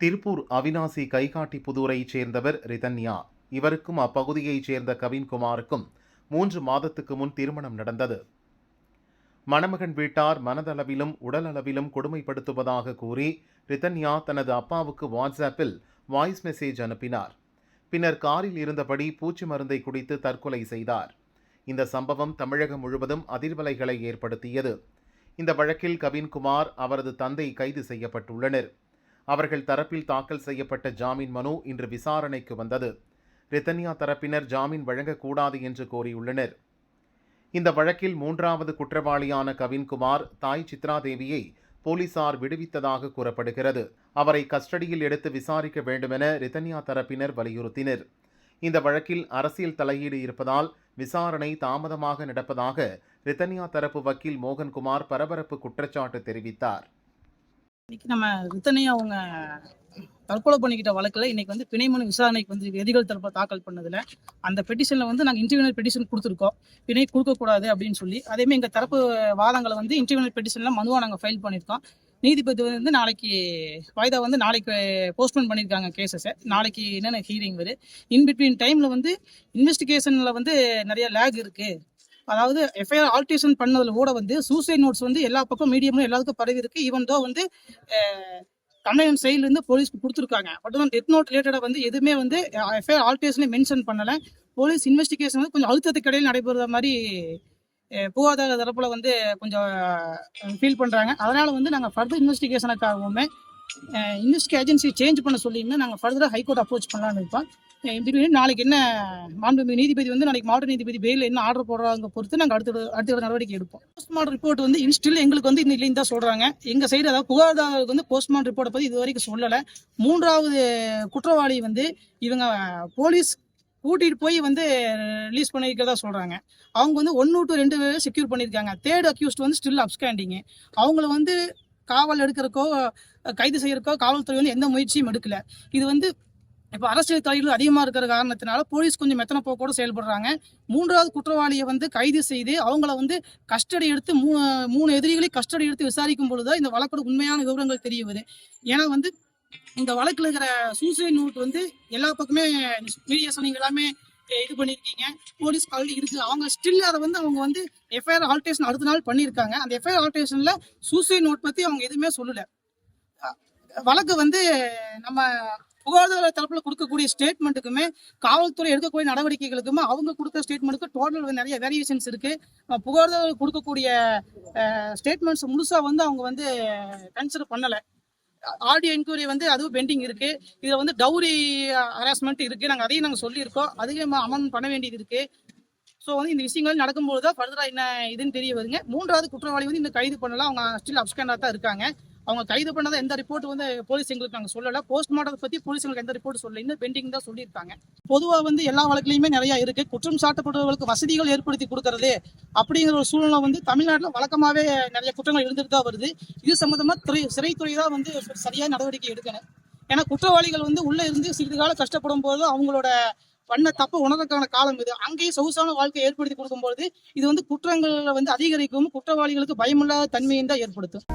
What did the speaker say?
திருப்பூர் அவினாசி கைகாட்டி புதூரைச் சேர்ந்தவர் ரிதன்யா. இவருக்கும் அப்பகுதியைச் சேர்ந்த கவின்குமாருக்கும் மூன்று மாதத்துக்கு முன் திருமணம் நடந்தது. மணமகன் வீட்டார் மனதளவிலும் உடலளவிலும் கொடுமைப்படுத்துவதாக கூறி ரிதன்யா தனது அப்பாவுக்கு வாட்ஸ்அப்பில் வாய்ஸ் மெசேஜ் அனுப்பினார். பின்னர் காரில் இருந்தபடி பூச்சி மருந்தை குடித்து தற்கொலை செய்தார். இந்த சம்பவம் தமிழகம் முழுவதும் அதிர்வலைகளை ஏற்படுத்தியது. இந்த வழக்கில் கவின்குமார் அவரது தந்தை கைது செய்யப்பட்டுள்ளனர். அவர்கள் தரப்பில் தாக்கல் செய்யப்பட்ட ஜாமீன் மனு இன்று விசாரணைக்கு வந்தது. ரித்தன்யா தரப்பினர் ஜாமீன் வழங்கக்கூடாது என்று கோரியுள்ளனர். இந்த வழக்கில் மூன்றாவது குற்றவாளியான கவின்குமார் தாய் சித்ராதேவியை போலீசார் விடுவித்ததாக கூறப்படுகிறது. அவரை கஸ்டடியில் எடுத்து விசாரிக்க வேண்டுமென ரித்தன்யா தரப்பினர் வலியுறுத்தினர். இந்த வழக்கில் அரசியல் தலையீடு இருப்பதால் விசாரணை தாமதமாக நடப்பதாக ரித்தன்யா தரப்பு வக்கீல் மோகன்குமார் பரபரப்பு குற்றச்சாட்டு தெரிவித்தார். இன்னைக்கு நம்ம ரித்தனையும் அவங்க தற்கொலை பண்ணிக்கிட்ட வழக்கில் இன்னைக்கு வந்து பிணைமனு விசாரணைக்கு வந்து எதிர்கள் தரப்பு தாக்கல் பண்ணதில் அந்த பெட்டிஷனில் வந்து நாங்கள் இன்டர்வியூனல் பெட்டிஷன் கொடுத்துருக்கோம். பிணை கொடுக்கக்கூடாது அப்படின்னு சொல்லி. அதேமாதிரி எங்கள் தரப்பு வாதங்களை வந்து இன்டர்வியூனல் பெட்டிஷனில் மனுவாக நாங்கள் ஃபைல் பண்ணியிருக்கோம் நீதிபதி வந்து நாளைக்கு வாய்தா வந்து நாளைக்கு போஸ்ட்போன் பண்ணியிருக்காங்க கேசஸை நாளைக்கு என்னென்ன ஹீரிங் வரும் இன் பிட்வீன் டைமில் வந்து இன்வெஸ்டிகேஷனில் வந்து நிறைய லேக் இருக்குது அதாவது எஃப்ஐஆர் ஆல்ட்ரேஷன் பண்ணதுல கூட வந்து சூசைட் நோட்ஸ் வந்து எல்லா பக்கம் மீடியம்ல எல்லாத்துக்கும் பரவி இருக்கு. ஈவன் தோ வந்து தமிழகம் சைட்லேருந்து போலீஸ்க்கு கொடுத்துருக்காங்க. பட் வந்து டெத் நோட் ரிலேட்டடாக வந்து எதுவுமே வந்து எஃப்ஐஆர் ஆல்ட்ரேஷனே மென்ஷன் பண்ணலை. போலீஸ் இன்வெஸ்டிகேஷன் வந்து கொஞ்சம் அழுத்தத்துக்கு இடையில் நடைபெறுற மாதிரி புகாதார தரப்பில் வந்து கொஞ்சம் ஃபீல் பண்ணுறாங்க அதனால் வந்து நாங்கள் ஃபர்தர் இன்வெஸ்டிகேஷனுக்காகவுமே இன்வெஸ்டிகே ஏஜென்சி சேஞ்ச் பண்ண சொல்லியுமே நாங்கள் ஃபர்தராக ஹைகோர்ட் அப்ரோச் பண்ணலான்னு இருக்கோம். இப்படி நாளைக்கு என்ன மாண்புமிகு நீதிபதி வந்து நாளைக்கு மாவட்ட நீதிபதி பெயில் என்ன ஆர்டர் போடுறாங்க பொறுத்து நாங்கள் அடுத்த அடுத்த நடவடிக்கை எடுப்போம். போஸ்ட்மார்ட்டம் ரிப்போர்ட் வந்து ஸ்டில் எங்களுக்கு வந்து இந்த இல்லைன்னு தான் சொல்கிறாங்க எங்கள் சைடு அதாவது புகார்தாரருக்கு வந்து போஸ்ட்மார்ட்டம் ரிப்போர்ட்டை பற்றி இது வரைக்கும் சொல்லலை. மூன்றாவது குற்றவாளி வந்து இவங்க போலீஸ் கூட்டிகிட்டு போய் வந்து ரிலீஸ் பண்ணியிருக்கிறதா சொல்கிறாங்க அவங்க வந்து ஒன்று டு ரெண்டு பேர் செக்யூர் பண்ணியிருக்காங்க தேர்ட் அக்யூஸ்ட் வந்து ஸ்டில் அப்ஸ்கேண்டிங் அவங்கள வந்து காவல் எடுக்கிறக்கோ கைது செய்யறக்கோ காவல்துறை வந்து எந்த முயற்சியும் எடுக்கல. இது வந்து இப்போ அரசியல் தலையீடு அதிகமாக இருக்கிற காரணத்தினால போலீஸ் கொஞ்சம் மெத்தனை போக்கோடு செயல்படுறாங்க. மூன்றாவது குற்றவாளியை வந்து கைது செய்து அவங்கள வந்து கஸ்டடி எடுத்து மூ மூணு எதிரிகளை கஸ்டடி எடுத்து விசாரிக்கும் பொழுது இந்த வழக்கோட உண்மையான விவரங்கள் தெரிய வருது. ஏன்னா வந்து இந்த வழக்கில் இருக்கிற சூசைட் நோட் வந்து எல்லா பக்கமே மீடியாஸ் நீங்கள் எல்லாமே இது பண்ணியிருக்கீங்க போலீஸ் கால் இருக்கு. அவங்க ஸ்டில் அதை வந்து அவங்க வந்து எஃப்ஐஆர் ஆல்டேஷன் அடுத்த நாள் பண்ணியிருக்காங்க அந்த எஃப்ஐஆர் ஆல்டேஷன்ல சூசைட் நோட் பத்தி அவங்க எதுவுமே சொல்லல. வழக்கு வந்து நம்ம புகார்தார தரப்புல கொடுக்கக்கூடிய ஸ்டேட்மெண்ட்டுக்குமே காவல்துறை எடுக்கக்கூடிய நடவடிக்கைகளுக்குமே அவங்க கொடுத்த ஸ்டேட்மெண்ட்டுக்கு டோட்டல் நிறைய வேரியேஷன்ஸ் இருக்கு. அஹ், கொடுக்கக்கூடிய ஸ்டேட்மெண்ட்ஸ் முழுசா வந்து அவங்க வந்து கன்சிடர் பண்ணல. ஆடியோ என்கொயரி வந்து அதுவும் பெண்டிங் இருக்கு. இதுல வந்து டவுரி ஹராஸ்மெண்ட் இருக்கு. நாங்க அதையும் நாங்க சொல்லியிருக்கோம். அதையும் அமௌண்ட் பண்ண வேண்டியது இருக்கு. ஸோ வந்து இந்த விஷயங்கள் நடக்கும்போது தான் ஃபர்தராக என்ன இதுன்னு தெரிய வருங்க. மூன்றாவது குற்றவாளி வந்து இன்னும் கைது பண்ணலாம் அவங்க ஸ்டில் அப்ஸ்கேண்டா தான் இருக்காங்க. அவங்க கைது பண்ணதை எந்த ரிப்போர்ட் வந்து போலீஸ் எங்களுக்கு நாங்கள் சொல்லல. போஸ்ட்மார்ட்டத்தை பத்தி போலீஸ் எங்களுக்கு எந்த ரிப்போர்ட் சொல்லல. இன்னும் பெண்டிங் தான் சொல்லியிருக்காங்க. பொதுவாக வந்து எல்லா வழக்குலையுமே நிறைய இருக்கு. குற்றம் சாட்டப்படுபவர்களுக்கு வசதிகள் ஏற்படுத்தி கொடுக்கறது அப்படிங்கிற ஒரு சூழ்நிலை வந்து தமிழ்நாட்டில் வழக்கமாவே நிறைய குற்றங்கள் இருந்துட்டு தான் வருது. இது சம்மந்தமாக துறை சிறைத்துறை தான் வந்து சரியாக நடவடிக்கை எடுக்கணும் ஏன்னா குற்றவாளிகள் வந்து உள்ள இருந்து சிறிது காலம் கஷ்டப்படும் போது அவங்களோட பண்ண தப்பு உணர்றதுக்கான காலம் இது. அங்கேயே சொகுசான வாழ்க்கை ஏற்படுத்தி கொடுக்கும்போது இது வந்து குற்றங்களை வந்து அதிகரிக்கும் குற்றவாளிகளுக்கு பயமில்லாத தன்மையும் தான் ஏற்படுத்தும்.